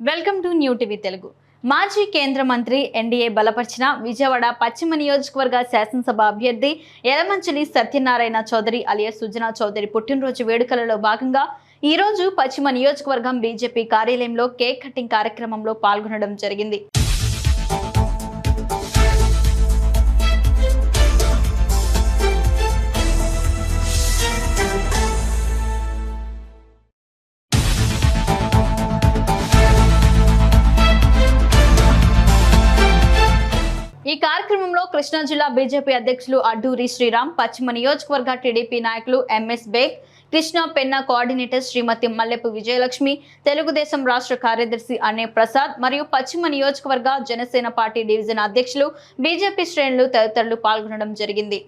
Welcome to new TV Telugu. మాజీ కేంద్ర మంత్రి ఎన్డీఏ బలపరిచిన విజయవాడ పశ్చిమ నియోజకవర్గ శాసనసభ అభ్యర్థి ఎలమంచిలి సత్యనారాయణ చౌదరి అలియా సుజనా చౌదరి పుట్టినరోజు వేడుకలలో భాగంగా ఈరోజు పశ్చిమ నియోజకవర్గం బీజేపీ కార్యాలయంలో కేక్ కటింగ్ కార్యక్రమంలో పాల్గొనడం జరిగింది. ఈ కార్యక్రమంలో కృష్ణా జిల్లా బీజేపీ అధ్యక్షులు అడ్డూరి శ్రీరామ్ పశ్చిమ నియోజకవర్గ టీడీపీ నాయకులు M S Baig Krishna Penna coordinator Shrimati Mallepu Vijayalakshmi Telugu Desam రాష్ట్ర కార్యదర్శి అనే ప్రసాద్ మరియు పశ్చిమ నియోజకవర్గ జనసేన పార్టీ డివిజన్ అధ్యక్షులు బీజేపీ శ్రేణులు తదితరులు పాల్గొనడం జరిగింది.